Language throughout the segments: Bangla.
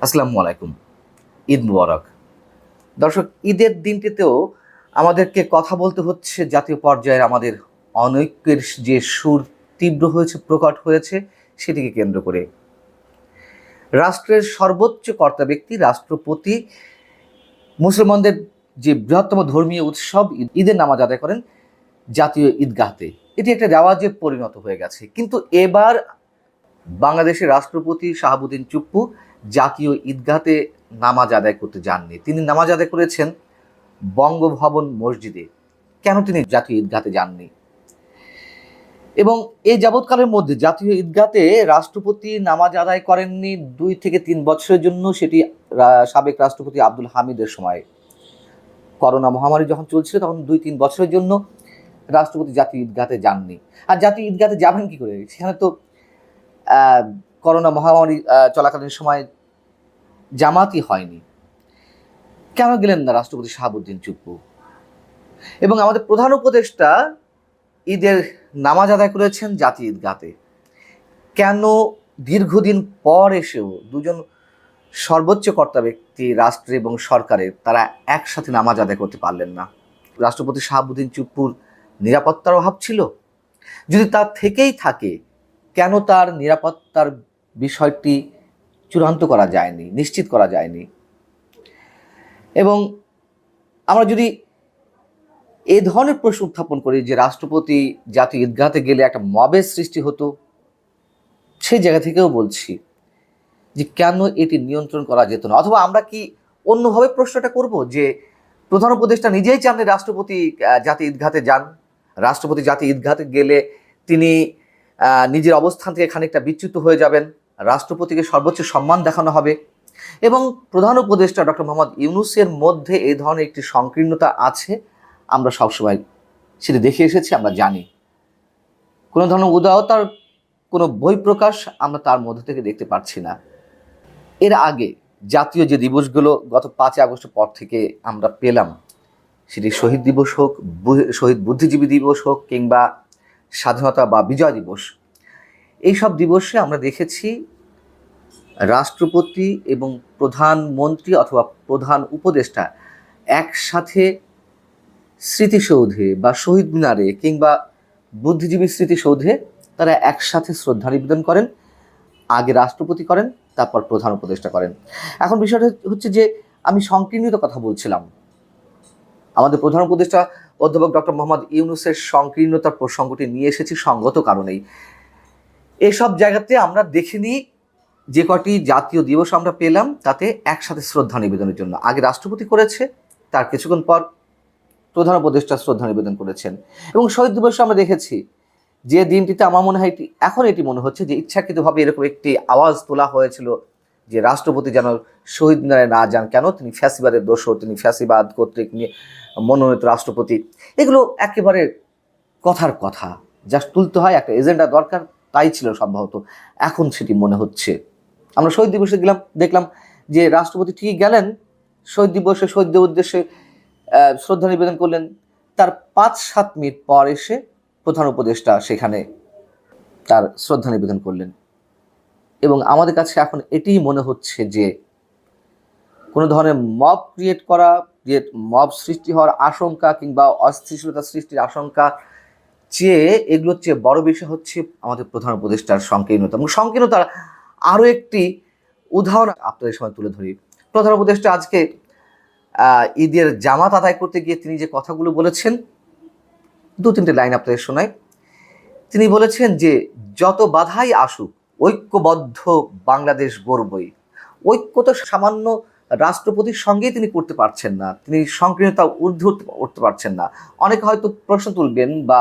আসসালামু আলাইকুম। ঈদ মুবারক। দর্শক, ঈদের দিনটিতেও আমাদেরকে কথা বলতে হচ্ছে জাতীয় পর্যায়ের আমাদের অনৈক্যের যে সুর তীব্র হয়েছে, প্রকট হয়েছে, সেটিকে কেন্দ্র করে। রাষ্ট্রের সর্বোচ্চ কর্তা ব্যক্তি, রাষ্ট্রপতি, মুসলমানদের যে বৃহত্তম ধর্মীয় উৎসব ঈদ- ঈদের নামাজ আদায় করেন জাতীয় ঈদগাহতে। এটি একটা রেওয়াজে পরিণত হয়ে গেছে। কিন্তু এবার বাংলাদেশের রাষ্ট্রপতি শাহাবুদ্দিন চুপ্পু জাতীয় ঈদগাহতে নামাজ আদায় করতে যাননি। তিনি নামাজ আদায় করেছেন বঙ্গভবন মসজিদে। কেন তিনি জাতীয় ঈদগাহতে যাননি? এবং এই যাবৎকালের মধ্যে জাতীয় ঈদগাহতে রাষ্ট্রপতি নামাজ আদায় করেননি দুই থেকে তিন বছরের জন্য, সেটি সাবেক রাষ্ট্রপতি আব্দুল হামিদের সময়। করোনা মহামারী যখন চলছিল, তখন দুই তিন বছরের জন্য রাষ্ট্রপতি জাতীয় ঈদগাহতে যাননি। আর জাতীয় ঈদগাহতে যাবেন কি করে? সেখানে তো করোনা মহামারী চলাকালীন সময় জামাতই হয়নি। কেন গেলেন না রাষ্ট্রপতি শাহাবুদ্দিন চুপ্পু? এবং আমাদের প্রধান উপদেষ্টা ঈদের নামাজ আদায় করেছেন জাতীয় ঈদগাতে। কেন দীর্ঘদিন পর এসেও দুজন সর্বোচ্চ কর্তা ব্যক্তি, রাষ্ট্র এবং সরকারের তারা একসাথে নামাজ আদায় করতে পারলেন না। রাষ্ট্রপতি শাহাবুদ্দিন চুপ্পুর নিরাপত্তার অভাব ছিল। যদি তার থেকেই থাকে, কেন তার নিরাপত্তার বিষয়টি চূড়ান্ত করা যায়নি নিশ্চিত করা যায়নি। এবং আমরা যদি এ ধরনের প্রশ্ন উত্থাপন করি যে রাষ্ট্রপতি জাতীয় ঈদগাহতে গেলে একটা মবের সৃষ্টি হতো সেই জায়গা থেকেও বলছি যে কেন এটি নিয়ন্ত্রণ করা যেত না? অথবা আমরা কি অন্যভাবে প্রশ্নটা করব যে প্রধান উপদেষ্টা নিজেই চান রাষ্ট্রপতি আহ, জাতীয় ঈদগাহতে যান? রাষ্ট্রপতি জাতীয় ঈদগাহতে গেলে তিনি নিজের অবস্থান থেকে খানিকটা বিচ্যুত হয়ে যাবেন? রাষ্ট্রপতিকে সর্বোচ্চ সম্মান দেখানো হবে। এবং প্রধান উপদেষ্টা ডক্টর মোহাম্মদ ইউনুসের মধ্যে এই ধরনের একটি সংকীর্ণতা আছে, আমরা সবসময় সেটি দেখে এসেছি, আমরা জানি। কোনো ধরনের উদারতার কোনো বই প্রকাশ আমরা তার মধ্যে থেকে দেখতে পাচ্ছি না। এর আগে জাতীয় যে দিবসগুলো গত পাঁচই আগস্টের পর থেকে আমরা পেলাম, সেটি শহীদ দিবস হোক শহীদ বুদ্ধিজীবী দিবস হোক কিংবা স্বাধীনতা বা বিজয় দিবস এইসব দিবসে আমরা দেখেছি রাষ্ট্রপতি এবং প্রধানমন্ত্রী অথবা প্রধান উপদেষ্টা একসাথে স্মৃতিসৌধে বা শহীদ মিনারে কিংবা বুদ্ধিজীবী স্মৃতিসৌধে তারা একসাথে শ্রদ্ধা নিবেদন করেন, আগে রাষ্ট্রপতি করেন, তারপর প্রধান উপদেষ্টা করেন। এখন বিষয়টা হচ্ছে যে আমি সংকীর্ণিত কথা বলছিলাম। আমাদের প্রধান উপদেষ্টা অধ্যাপক ডক্টর মোহাম্মদ ইউনুসের সংকীর্ণতার প্রসঙ্গটি নিয়ে এসেছি সঙ্গত কারণেই। এসব জায়গাতে আমরা দেখিনি যে কটি জাতীয় দিবস আমরা পেলাম, তাতে একসাথে শ্রদ্ধা নিবেদনের জন্য। আগে রাষ্ট্রপতি করেছে, তার কিছুক্ষণ পর প্রধান উপদেষ্টা শ্রদ্ধা নিবেদন করেছেন। এবং শহীদ দিবসে আমরা দেখেছি যে দিনটিতে আমার মনে হয় এখন এটি মনে হচ্ছে যে ইচ্ছাকৃতভাবে এরকম একটি আওয়াজ তোলা হয়েছিল যে রাষ্ট্রপতি যেন শহীদ মিনারে না যান। কেন? তিনি ফ্যাসিবাদের দোষর, তিনি ফ্যাসিবাদ কর্তৃক নিয়ে মনোনীত রাষ্ট্রপতি। এগুলো একেবারে কথার কথা। জাস্ট তুলতে হয়, একটা এজেন্ডা দরকার। তাই ছিল সম্ভবত। এখন সেটি মনে হচ্ছে। আমরা শহীদ দিবসে গেলাম, দেখলাম যে রাষ্ট্রপতি ঠিকই গেলেন, শহীদ দিবসে, শহীদদের উদ্দেশ্যে শ্রদ্ধা নিবেদন করলেন। তার পাঁচ সাত মিনিট পর এসে প্রধান উপদেষ্টা সেখানে তার শ্রদ্ধা নিবেদন করলেন। এবং আমাদের কাছে এখন এটিই মনে হচ্ছে যে কোনো ধরনের মব ক্রিয়েট করা মব সৃষ্টি হওয়ার আশঙ্কা কিংবা অস্থিতিশীলতা সৃষ্টির আশঙ্কা চেয়ে এগুলোর চেয়ে বড় বিষয় হচ্ছে আমাদের প্রধান উপদেষ্টার সংকীর্ণতা এবং সংকীর্ণতার আরও একটি উদাহরণ আপনাদের সময় তুলে ধরি। প্রধান উপদেষ্টা আজকে ঈদের জামাত আদায় করতে গিয়ে তিনি যে কথাগুলো বলেছেন, দু তিনটে লাইন আপনাদের শোনাই। তিনি বলেছেন যে, যত বাধাই আসুক, ঐক্যবদ্ধ বাংলাদেশ গর্বই ঐক্য তো সামান্য রাষ্ট্রপতির সঙ্গেই তিনি করতে পারছেন না। তিনি সংকীর্ণতা ঊর্ধ্বে উঠতে পারছেন না। অনেকে হয়তো প্রশ্ন তুলবেন বা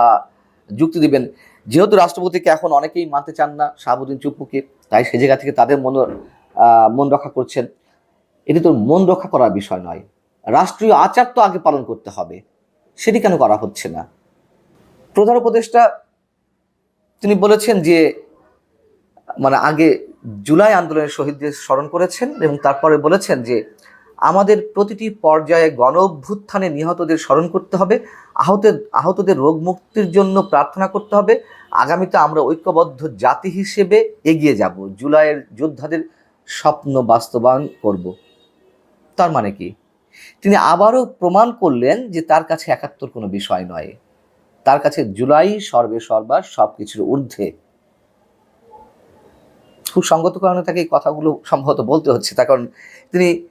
যুক্তি দিবেন। যেহেতু রাষ্ট্রপতিকে এখন অনেকেই মানতে চান না, শাহাবুদ্দিন চুপ্পুকে, তাই সে জায়গা থেকে তাদের মন মন রক্ষা করছেন। এটি তো মন রক্ষা করার বিষয় নয়। রাষ্ট্রীয় আচার তো আগে পালন করতে হবে। সেটি কেন করা হচ্ছে না? প্রধান উপদেষ্টা, তিনি বলেছেন যে মানে আগে জুলাই আন্দোলনের শহীদদের স্মরণ করেছেন এবং তারপরে বলেছেন যে আমাদের প্রতিটি পর্যায়ে গণ অভ্যুত্থানে নিহতদের স্মরণ করতে হবে আহতের আহতদের রোগ মুক্তির জন্য প্রার্থনা করতে হবে। আগামীতে আমরা ঐক্যবদ্ধ জাতি হিসেবে এগিয়ে যাব। জুলাইয়ের যোদ্ধাদের স্বপ্ন বাস্তবায়ন করব। তার মানে কি? তিনি আবারও প্রমাণ করলেন যে তার কাছে একাত্তর কোনো বিষয় নয়। তার কাছে জুলাই সর্বে সর্বা সব কিছুর ঊর্ধ্বে। খুব সঙ্গত কারণে তাকে এই কথাগুলো সম্ভবত বলতে হচ্ছে, তার কারণ তিনি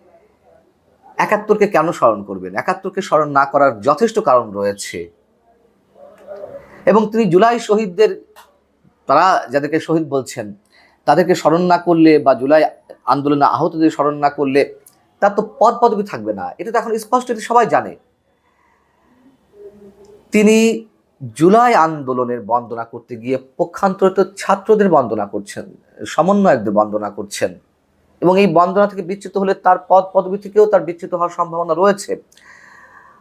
একাত্তরকে কেন স্মরণ করবেন? একাত্তরকে স্মরণ না করার যথেষ্ট কারণ রয়েছে। এবং তিনি জুলাই শহীদদের, তারা যাদেরকে শহীদ বলছেন, তাদেরকে স্মরণ না করলে বা জুলাই আন্দোলনে আহতদের স্মরণ না করলে তার তো পদ পদবি থাকবে না। এটা তো এখন স্পষ্ট সবাই জানে। তিনি জুলাই আন্দোলনের বন্দনা করতে গিয়ে পক্ষান্তরিত ছাত্রদের বন্দনা করছেন, সমন্বয়কদের বন্দনা করছেন। এবং এই বন্দনা থেকে বিচ্যুত হলে তার পদ পদবি থেকেও তার বিচ্যুত হওয়ার সম্ভাবনা রয়েছে।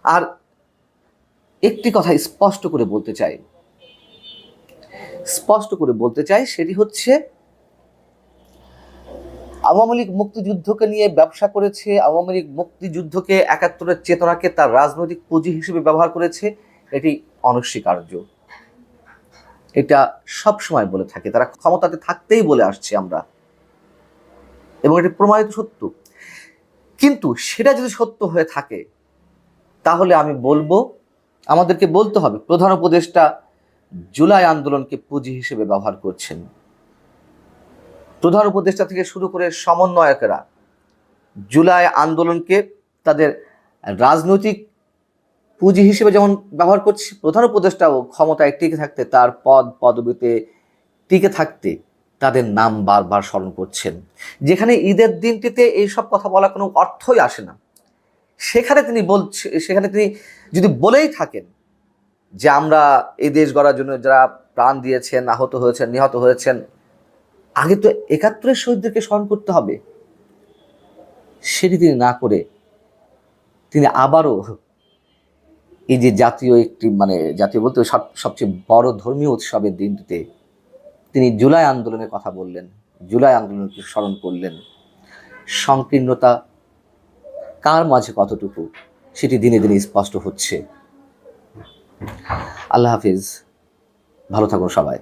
আর একটি কথা স্পষ্ট করে বলতে চাই। স্পষ্ট করে বলতে চাই সেটি হচ্ছে, আওয়ামী লীগ মুক্তিযুদ্ধকে নিয়ে ব্যবসা করেছে, আওয়ামী লীগ মুক্তিযুদ্ধকে একাত্তরের চেতনাকে তার রাজনৈতিক পুঁজি হিসেবে ব্যবহার করেছে, এটি অনস্বীকার্য। এটা সব সময় বলে থাকে, তারা ক্ষমতাতে থাকতেই বলে আসছে আমরা। এবং এটি প্রমাণিত সত্য। কিন্তু সেটা যদি সত্য হয়ে থাকে, তাহলে আমি বলব, আমাদেরকে বলতে হবে, প্রধান উপদেষ্টা জুলাই আন্দোলনকে পুঁজি হিসেবে ব্যবহার করছেন। প্রধান উপদেষ্টা থেকে শুরু করে সমন্বয়কেরা জুলাই আন্দোলনকে তাদের রাজনৈতিক পুঁজি হিসেবে যেমন ব্যবহার করছে, প্রধান উপদেষ্টাও ক্ষমতায় টিকে থাকতে, তার পদ, পদবিতে টিকে থাকতে তাদের নাম বারবার স্মরণ করছেন। যেখানে ঈদের দিনটিতে এইসব কথা বলা কোনো অর্থই আসে না। সেখানে তিনি বলছে, সেখানে তিনি যদি বলেই থাকেন যে আমরা এই দেশ গড়ার জন্য যারা প্রাণ দিয়েছেন, আহত হয়েছেন, নিহত হয়েছেন, আগে তো একাত্তরের শহীদদেরকে স্মরণ করতে হবে। সেটি তিনি না করে তিনি আবারও এই যে জাতীয় একটি মানে জাতীয় বলতে সব, সবচেয়ে বড় ধর্মীয় উৎসবের দিনটিতে তিনি জুলাই আন্দোলনের কথা বললেন। জুলাই আন্দোলনকে স্মরণ করলেন? সংকীর্ণতা কার মাঝে কতটুকু? সেটি দিনে দিনে স্পষ্ট হচ্ছে। আল্লাহ হাফিজ। ভালো থাকুন সবাই।